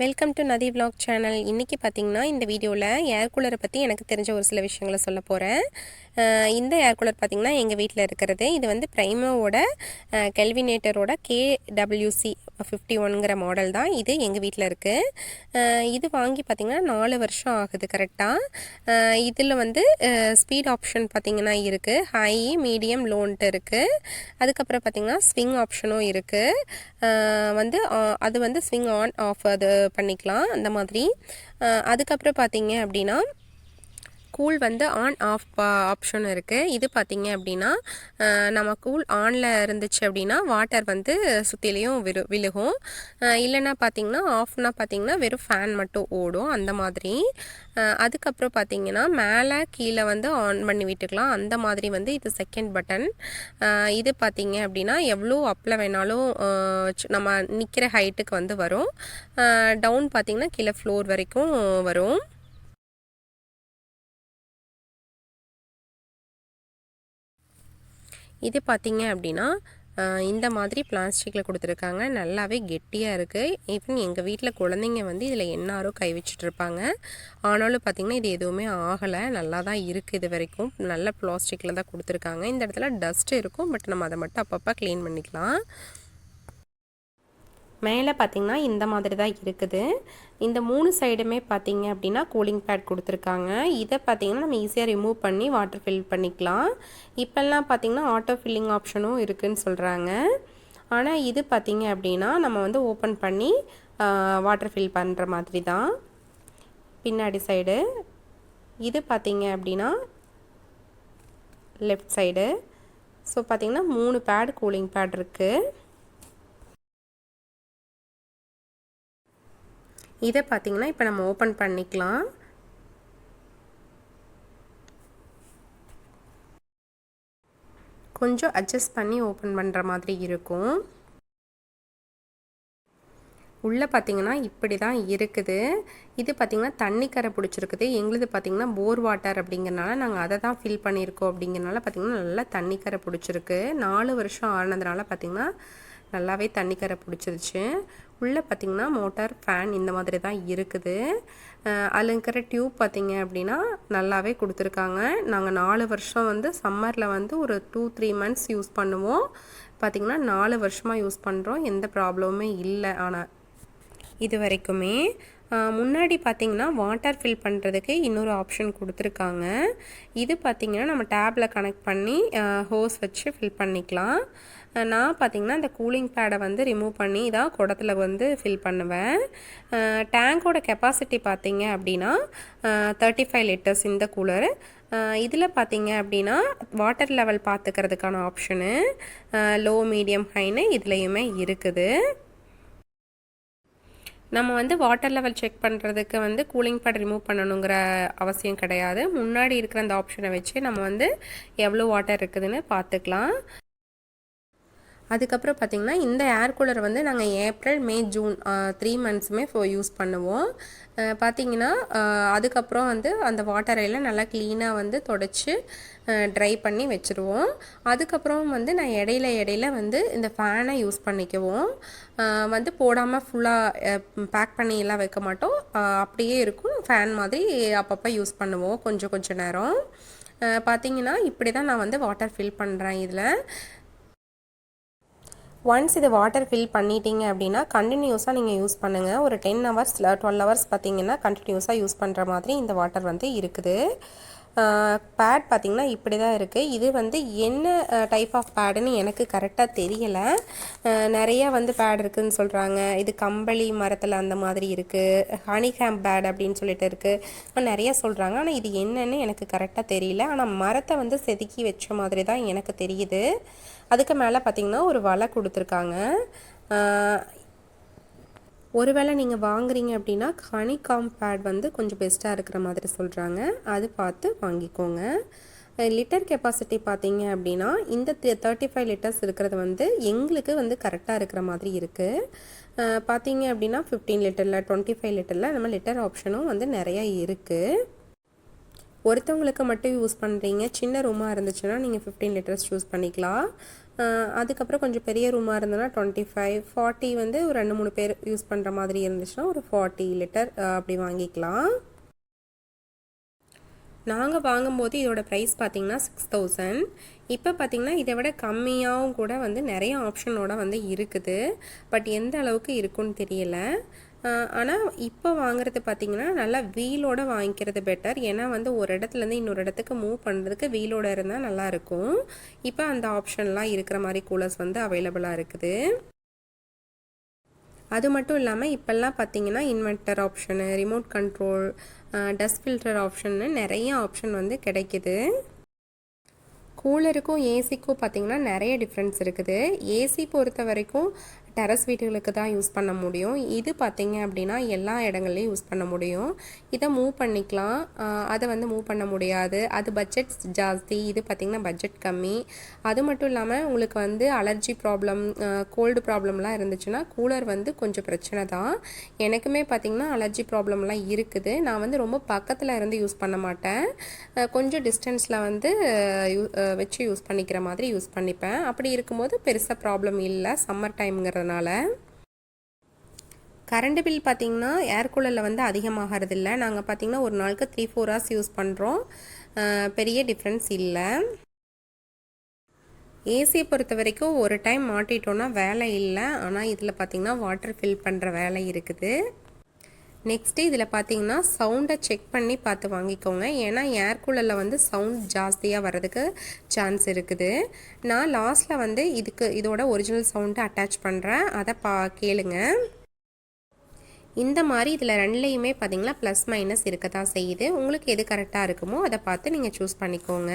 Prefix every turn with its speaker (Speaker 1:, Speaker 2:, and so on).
Speaker 1: Welcome to Nadhi vlog channel இன்றைக்கி பார்த்தீங்கன்னா இந்த வீடியோவில் ஏர் கூலரை பற்றி எனக்கு தெரிஞ்ச ஒரு சில விஷயங்களை சொல்ல போகிறேன் இந்த ஏர் கூலர் பார்த்திங்கன்னா எங்கள் வீட்டில் இருக்கிறது. இது வந்து ப்ரைமோவோட கெல்வினேட்டரோட கேடபிள்யூசி ஃபிஃப்டி ஒனுங்கிற மாடல் தான். இது எங்கள் வீட்டில் இருக்குது இது வாங்கி பார்த்திங்கன்னா நாலு வருஷம் ஆகுது கரெக்டாக இதில் வந்து ஸ்பீட் ஆப்ஷன் பார்த்திங்கன்னா இருக்குது ஹை மீடியம் லோன்ட்டு இருக்குது அதுக்கப்புறம் பார்த்திங்கன்னா ஸ்விங் ஆப்ஷனும் இருக்குது வந்து அது வந்து ஸ்விங் ஆன் ஆஃப் அது பண்ணிக்கலாம் அந்த மாதிரி. அதுக்கப்புறம் பார்த்தீங்க அப்படின்னா கூல் வந்து ஆன் ஆஃப் ஆப்ஷன் இருக்குது இது பார்த்திங்க அப்படின்னா நம்ம கூல் ஆனில் இருந்துச்சு அப்படின்னா வாட்டர் வந்து சுற்றிலையும் விரு விழுகும். இல்லைன்னா பார்த்திங்கன்னா ஆஃப்னா பார்த்திங்கன்னா வெறும் ஃபேன் மட்டும் ஓடும். அந்த மாதிரி. அதுக்கப்புறம் பார்த்தீங்கன்னா மேலே கீழே வந்து ஆன் பண்ணி விட்டுக்கலாம். அந்த மாதிரி வந்து இது செகண்ட் பட்டன் இது பார்த்தீங்க அப்படின்னா எவ்வளோ அப்பில் வேணாலும் நம்ம நிற்கிற ஹைட்டுக்கு வந்து வரும். டவுன் பார்த்திங்கன்னா கீழே ஃப்ளோர் வரைக்கும் வரும். இது பார்த்திங்க அப்படின்னா இந்த மாதிரி பிளாஸ்டிக்கில் கொடுத்துருக்காங்க. நல்லாவே கெட்டியாக இருக்குது ஈவன் எங்கள் வீட்டில் குழந்தைங்க வந்து இதில் என்னாரோ கை வச்சுட்ருப்பாங்க ஆனாலும் பார்த்திங்கன்னா இது எதுவுமே ஆகலை. நல்லா தான் இருக்குது இது வரைக்கும். நல்ல பிளாஸ்டிக்கில் தான் கொடுத்துருக்காங்க. இந்த இடத்துல டஸ்ட் இருக்கும். பட் நம்ம அதை மட்டும் அப்பப்போ க்ளீன் பண்ணிக்கலாம். மேலே பார்த்தீங்கன்னா இந்த மாதிரி தான் இருக்குது. இந்த மூணு சைடுமே பார்த்தீங்க அப்படின்னா கூலிங் பேட் கொடுத்துருக்காங்க. இதை பார்த்தீங்கன்னா நம்ம ஈஸியாக ரிமூவ் பண்ணி வாட்டர் ஃபில் பண்ணிக்கலாம். இப்போல்லாம் பார்த்தீங்கன்னா ஆட்டோ ஃபில்லிங் ஆப்ஷனும் இருக்குதுன்னு சொல்கிறாங்க ஆனால் இது பார்த்தீங்க அப்படின்னா நம்ம வந்து ஓப்பன் பண்ணி வாட்டர் ஃபில் பண்ணுற மாதிரி தான் பின்னாடி சைடு. இது பார்த்தீங்க அப்படின்னா லெஃப்ட் சைடு. ஸோ பார்த்தீங்கன்னா மூணு பேட் கூலிங் பேட் இருக்குது இதை பார்த்தீங்கன்னா இப்போ நம்ம ஓப்பன் பண்ணிக்கலாம். கொஞ்சம் அட்ஜஸ்ட் பண்ணி ஓப்பன் பண்ணுற மாதிரி இருக்கும். உள்ளே பார்த்தீங்கன்னா இப்படி தான் இருக்குது. இது பார்த்தீங்கன்னா தண்ணி கரை பிடிச்சிருக்குது. எங்களுது பார்த்தீங்கன்னா போர் வாட்டர் அப்படிங்கிறனால நாங்கள் அதை தான் ஃபில் பண்ணியிருக்கோம் அப்படிங்கிறனால பார்த்தீங்கன்னா நல்லா தண்ணி கரை பிடிச்சிருக்கு. நாலு வருஷம் ஆனதுனால பார்த்தீங்கன்னா நல்லாவே தண்ணி கரை பிடிச்சிருச்சு. உள்ளே பார்த்தீங்கன்னா மோட்டார் ஃபேன் இந்த மாதிரி தான் இருக்குது. அதில் இருக்கிற டியூப் பார்த்தீங்க அப்படின்னா நல்லாவே கொடுத்துருக்காங்க. நாங்கள் நாலு வருஷம் வந்து சம்மரில் வந்து ஒரு டூ த்ரீ மந்த்ஸ் யூஸ் பண்ணுவோம். பார்த்திங்கன்னா நாலு வருஷமாக யூஸ் பண்ணுறோம் எந்த ப்ராப்ளமுமே இல்லை. ஆனால் இது வரைக்குமே முன்னாடி பார்த்திங்கன்னா வாட்டர் ஃபில் பண்ணுறதுக்கு இன்னொரு ஆப்ஷன் கொடுத்துருக்காங்க. இது பார்த்தீங்கன்னா நம்ம டேப்பில் கனெக்ட் பண்ணி ஹோஸ் வச்சு ஃபில் பண்ணிக்கலாம். நான் பார்த்தீங்கன்னா இந்த கூலிங் பேடை வந்து ரிமூவ் பண்ணி தான் குடத்தில் வந்து ஃபில் பண்ணுவேன். டேங்கோட கெப்பாசிட்டி பார்த்திங்க அப்படின்னா தேர்ட்டி ஃபைவ் லிட்டர்ஸ் இந்த கூலர் இதில் பார்த்திங்க அப்படின்னா வாட்டர் லெவல் பார்த்துக்கிறதுக்கான ஆப்ஷனு லோ மீடியம் ஹைன்னு இதுலேயுமே இருக்குது. நம்ம வந்து வாட்டர் லெவல் செக் பண்ணுறதுக்கு வந்து கூலிங் பேட் ரிமூவ் பண்ணணுங்கிற அவசியம் கிடையாது. முன்னாடி இருக்கிற அந்த ஆப்ஷனை வச்சு நம்ம வந்து எவ்வளோ வாட்டர் இருக்குதுன்னு பார்த்துக்கலாம். அதுக்கப்புறம் பார்த்திங்கன்னா இந்த ஏர் கூலர் வந்து நாங்கள் ஏப்ரல் மே ஜூன் த்ரீ மந்த்ஸுமே ஃபோ யூஸ் பண்ணுவோம். பார்த்திங்கன்னா பார்த்தீங்கன்னா அதுக்கப்புறம் வந்து அந்த வாட்டரையில் நல்லா க்ளீனாக வந்து தொடச்சி ட்ரை பண்ணி வச்சுருவோம். அதுக்கப்புறம் வந்து நான் இடையில இடையில வந்து இந்த ஃபேனை யூஸ் பண்ணிக்குவோம். வந்து போடாமல் ஃபுல்லாக பேக் பண்ணி எல்லாம் வைக்க மாட்டோம். அப்படியே இருக்கும். ஃபேன் மாதிரி அப்பப்போ யூஸ் பண்ணுவோம். கொஞ்சம் கொஞ்சம் நேரம். பார்த்தீங்கன்னா இப்படி தான் நான் வந்து வாட்டர் ஃபில் பண்ணுறேன் இதில். ஒன்ஸ் இது வாட்டர் ஃபில் பண்ணிட்டீங்க அப்படின்னா கண்டினியூஸாக நீங்கள் யூஸ் பண்ணுங்கள் ஒரு டென் ஹவர்ஸ் டுவெல் ஹவர்ஸ் பார்த்தீங்கன்னா கண்டினியூஸாக யூஸ் பண்ணுற மாதிரி இந்த வாட்டர் வந்து இருக்குது. பேட் பார்த்திங்கன்னா இப்படி தான் இருக்குது இது வந்து என்ன டைப் ஆஃப் பேடுன்னு எனக்கு கரெக்டாக தெரியலை. நிறைய வந்து பேட் இருக்குதுன்னு சொல்கிறாங்க இது கம்பளி மரத்தில் அந்த மாதிரி இருக்குது ஹனி ஹேம் பேட் அப்படின்னு சொல்லிட்டு இருக்குது நிறைய சொல்கிறாங்க ஆனால் இது என்னன்னு எனக்கு கரெக்டாக தெரியல. ஆனால் மரத்தை வந்து செதுக்கி வச்ச மாதிரி தான் எனக்கு தெரியுது. அதுக்கு மேலே பார்த்தீங்கன்னா ஒரு வலை கொடுத்துருக்காங்க. ஒருவேளை நீங்கள் வாங்குறீங்க அப்படின்னா ஹனிகாம் பேட் வந்து கொஞ்சம் பெஸ்ட்டாக இருக்கிற மாதிரி சொல்கிறாங்க அது பார்த்து வாங்கிக்கோங்க. லிட்டர் கெப்பாசிட்டி பார்த்தீங்க அப்படின்னா இந்த தேர்ட்டி ஃபைவ் லிட்டர்ஸ் இருக்கிறது வந்து எங்களுக்கு வந்து கரெக்டாக இருக்கிற மாதிரி இருக்குது பார்த்தீங்க அப்படின்னா ஃபிஃப்டீன் லிட்டரில் டுவெண்ட்டி ஃபைவ் லிட்டரில் நம்ம லிட்டர் ஆப்ஷனும் வந்து நிறையா இருக்குது ஒருத்தவங்களுக்கு மட்டும் யூஸ் பண்ணுறீங்க சின்ன ரூமாக இருந்துச்சுன்னா நீங்கள் ஃபிஃப்டீன் லிட்டர்ஸ் சூஸ் பண்ணிக்கலாம். அதுக்கப்புறம் கொஞ்சம் பெரிய ரூமாக இருந்ததுன்னா டுவெண்ட்டி ஃபைவ் ஃபார்ட்டி வந்து ஒரு ரெண்டு மூணு பேர் யூஸ் பண்ணுற மாதிரி இருந்துச்சுன்னா ஒரு ஃபார்ட்டி லிட்டர் அப்படி வாங்கிக்கலாம். நாங்கள் வாங்கும்போது இதோட ப்ரைஸ் பார்த்திங்கன்னா சிக்ஸ் தௌசண்ட் இப்போ பார்த்திங்கன்னா இதை விட கம்மியாகவும் கூட வந்து நிறைய ஆப்ஷனோட வந்து இருக்குது. பட் எந்த அளவுக்கு இருக்குன்னு தெரியலை. ஆனால் இப்போ வாங்குறது பார்த்திங்கன்னா நல்லா வீலோட வாங்கிக்கிறது பெட்டர் ஏன்னா வந்து ஒரு இடத்துலேருந்து இன்னொரு இடத்துக்கு மூவ் பண்ணுறதுக்கு வீலோட இருந்தால் நல்லாயிருக்கும் இப்போ அந்த ஆப்ஷன்லாம் இருக்கிற மாதிரி கூலர்ஸ் வந்து அவைலபிளாக இருக்குது. அது மட்டும் இல்லாமல் இப்போல்லாம் பார்த்தீங்கன்னா inverter option remote control dust filter ஆப்ஷன்னு நிறைய ஆப்ஷன் வந்து கிடைக்குது. கூலருக்கும் ஏசிக்கும் பார்த்திங்கன்னா நிறைய டிஃப்ரென்ஸ் இருக்குது. ஏசி பொறுத்த வரைக்கும் டெரஸ் வீடுகளுக்கு தான் யூஸ் பண்ண முடியும். இது பார்த்திங்க அப்படின்னா எல்லா இடங்கள்லையும் யூஸ் பண்ண முடியும். இதை மூவ் பண்ணிக்கலாம். அதை வந்து மூவ் பண்ண முடியாது. அது பட்ஜெட் ஜாஸ்தி. இது பார்த்திங்கன்னா பட்ஜெட் கம்மி. அது மட்டும் இல்லாமல் உங்களுக்கு வந்து அலர்ஜி ப்ராப்ளம் கோல்டு ப்ராப்ளம்லாம் இருந்துச்சுன்னா கூலர் வந்து கொஞ்சம் பிரச்சனை தான். எனக்குமே பார்த்திங்கன்னா அலர்ஜி ப்ராப்ளம்லாம் இருக்குது. நான் வந்து ரொம்ப பக்கத்தில் இருந்து யூஸ் பண்ண மாட்டேன். கொஞ்சம் டிஸ்டன்ஸில் வந்து வச்சு யூஸ் பண்ணிக்கிற மாதிரி யூஸ் பண்ணிப்பேன். அப்படி இருக்கும்போது பெருசாக ப்ராப்ளம் இல்லை. சம்மர் டைம்ங்கிற இருக்கிறதுனால கரண்ட் பில் பார்த்திங்கன்னா ஏர் கூலரில் வந்து அதிகமாகிறதில்ல. நாங்கள் பார்த்திங்கன்னா ஒரு நாளுக்கு த்ரீ ஃபோர் ஹவர்ஸ் யூஸ் பண்ணுறோம் பெரிய டிஃப்ரென்ஸ் இல்லை. ஏசியை பொறுத்த வரைக்கும் ஒரு டைம் மாட்டிட்டோன்னா வேலை இல்லை. ஆனால் இதில் பார்த்திங்கன்னா வாட்டர் ஃபில் பண்ணுற வேலை இருக்குது. நெக்ஸ்ட்டு இதில் பார்த்தீங்கன்னா சவுண்டை செக் பண்ணி பார்த்து வாங்கிக்கோங்க. ஏன்னா ஏர் கூலரில் வந்து சவுண்ட் ஜாஸ்தியாக வர்றதுக்கு சான்ஸ் இருக்குது. நான் லாஸ்ட்டில் வந்து இதுக்கு இதோட ஒரிஜினல் சவுண்டை அட்டாச் பண்ணுறேன் அதை பா கேளுங்க. இந்த மாதிரி இதில் ரெண்டுலேயுமே பார்த்தீங்கன்னா ப்ளஸ் மைனஸ் இருக்க தான் செய்யுது. உங்களுக்கு எது கரெக்டாக இருக்குமோ அதை பார்த்து நீங்கள் சூஸ் பண்ணிக்கோங்க.